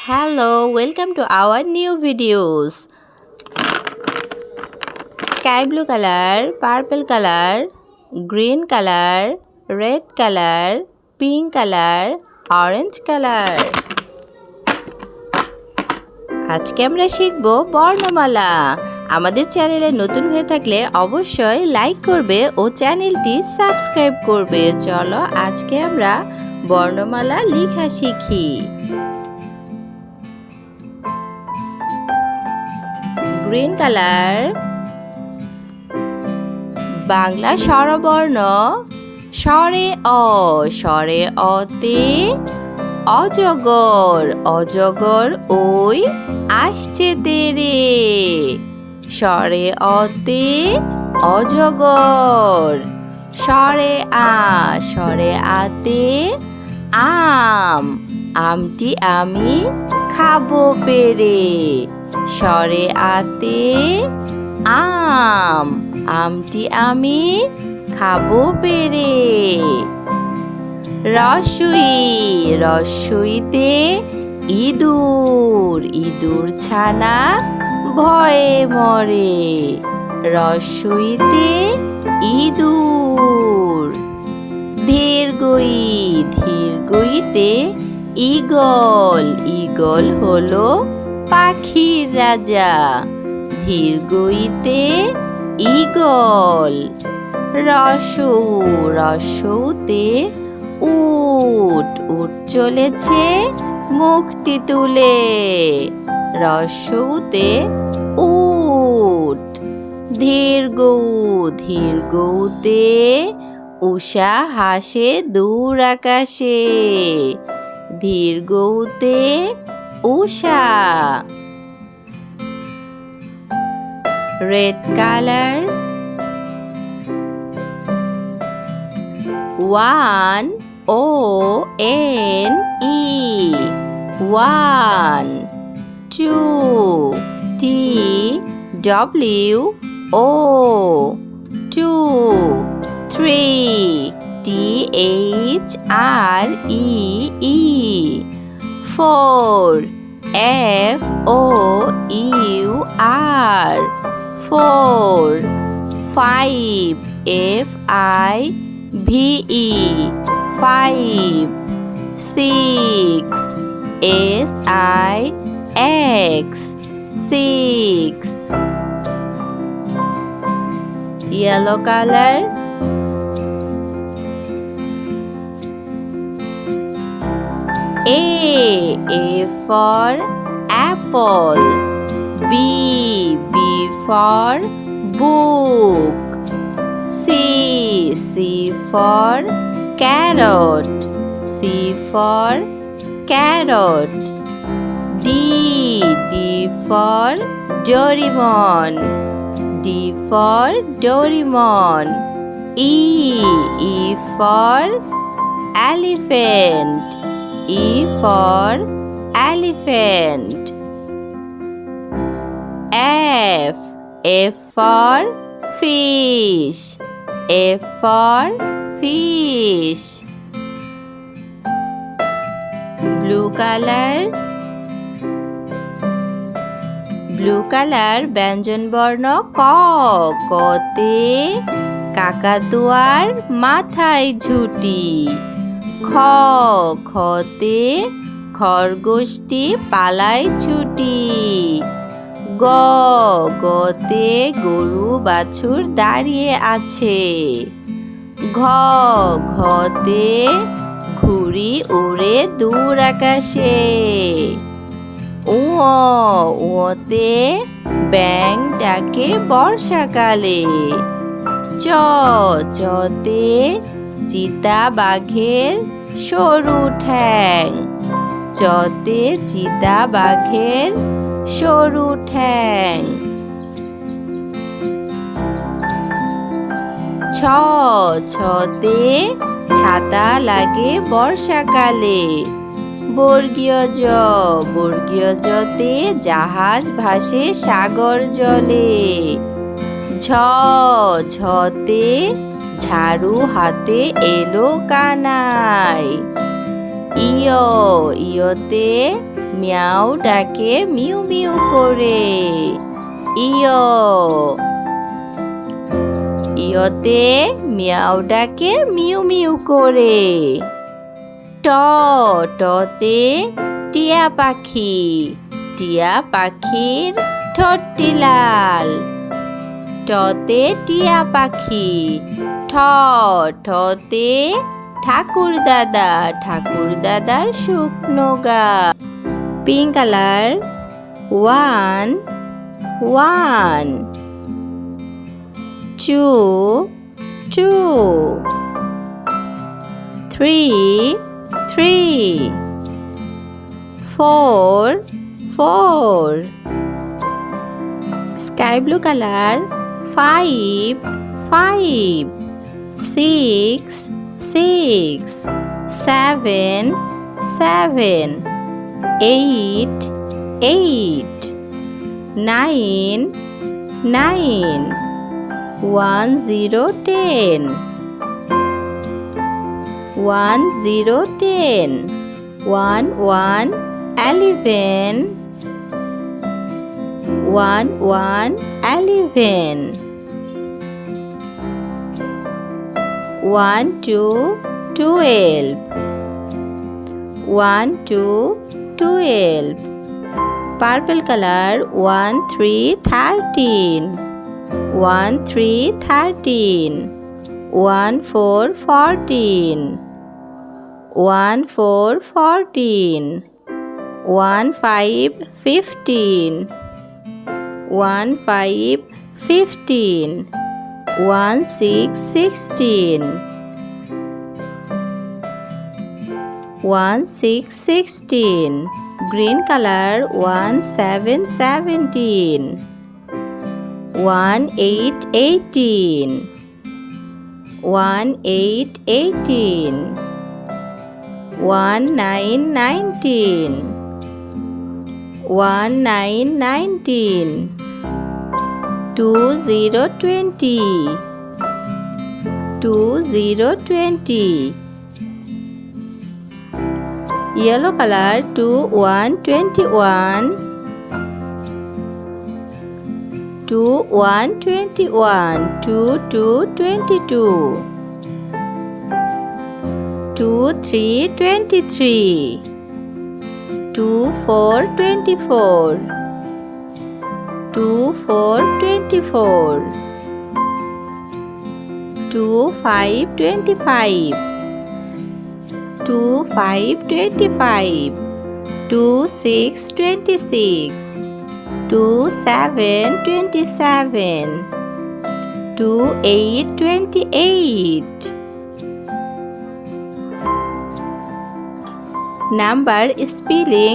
Hello, welcome to our new videos. Sky blue color, purple color, green color, red color, pink color, orange color. আজকে আমরা শিখব বর্ণমালা আমাদের চ্যানেলে নতুন হয়ে থাকলে অবশ্যই লাইক করবে ও চ্যানেলটি সাবস্ক্রাইব করবে চলো আজকে আমরা বর্ণমালা লেখা শিখি গ্রিন কালার বাংলা স্বরবর্ণ। স্বরে অ, স্বরে অতে। অজগর অজগর ওই আসছে তেরে। স্বরে অতে, অজগর। স্বরে আ, স্বরে আতে। আম, আমটি আমি খাব পেরে। স্বরে আতে আম, আমটি আমি খাব পেরে রসুই, রসুইতে ইঁদুর ইঁদুর ছানা ভয়ে মরে। রসুইতে ইঁদুর, ধীরগই, ধীরগইতে ইগল ইগল হলো পাখির রাজা ধীরগইতে ইগল রসৌ, রসৌতে উট উট চলেছে মুখটি তুলে, রসৌতে উট, ধীর গৌ, ধীর গৌতে উষা হাসে দূর আকাশে, ধীর Usha. Red color. One O N E. One. Two. T W O. Two. Three. T H R E E. four f o u r four five f i v e five six s i x six yellow color A A for apple B B for book C C for carrot C for carrot D D for Doraemon D for Doraemon E E for elephant E for elephant F F for fish F for fish blue color blue colour ব্যঞ্জন বর্ণ ক কতে কাকাতুয়ার মাথায় ঝুটি খ খতে খরগোশটি পালায় ছুটি। গ, গতে গরু বাছুর দাঁড়িয়ে আছে। ঘ ঘতে ঘুড়ি উড়ে দূর আকাশে। ও ওতে ব্যাং ডাকে বর্ষাকালে। চ, চতে চিতা বাঘের সরু ঠ্যাং। চতে চিতা বাঘের সরু ঠ্যাং। ছ, ছতে ছাতা লাগে বর্ষাকালে। বর্গীয় জ, বর্গীয় জতে জাহাজ ভাসে সাগর জলে। ঝ ঝতে ঝাড়ু হাতে এলো কানাই। ইয়, ইয়তে মিয়াও ডাকে মিউ মিউ করে। ইয়, ইয়তে মিয়াও ডাকে মিউ মিউ করে। ট, টতে টিয়া পাখি, টিয়া পাখির ঠোঁটটি লাল। টতে টিয়া পাখি। ঠ ঠতে ঠাকুর দাদা, ঠাকুর দাদার শুকনো গা। Pink colour, one one. Two two. Three three. Four four. Sky blue color five five six six seven seven eight eight nine nine one zero ten one zero ten one one eleven one one eleven one two twelve one two twelve purple color one three thirteen one three thirteen one four fourteen one four fourteen one five fifteen one five fifteen one six sixteen one six sixteen green color one seven seventeen one eight eighteen one eight eighteen one nine nineteen one nine nineteen two zero twenty two zero twenty yellow color two two twenty two two three twenty three two four two four twenty four two five twenty five two five twenty five two six twenty six two seven twenty seven two eight twenty eight number spelling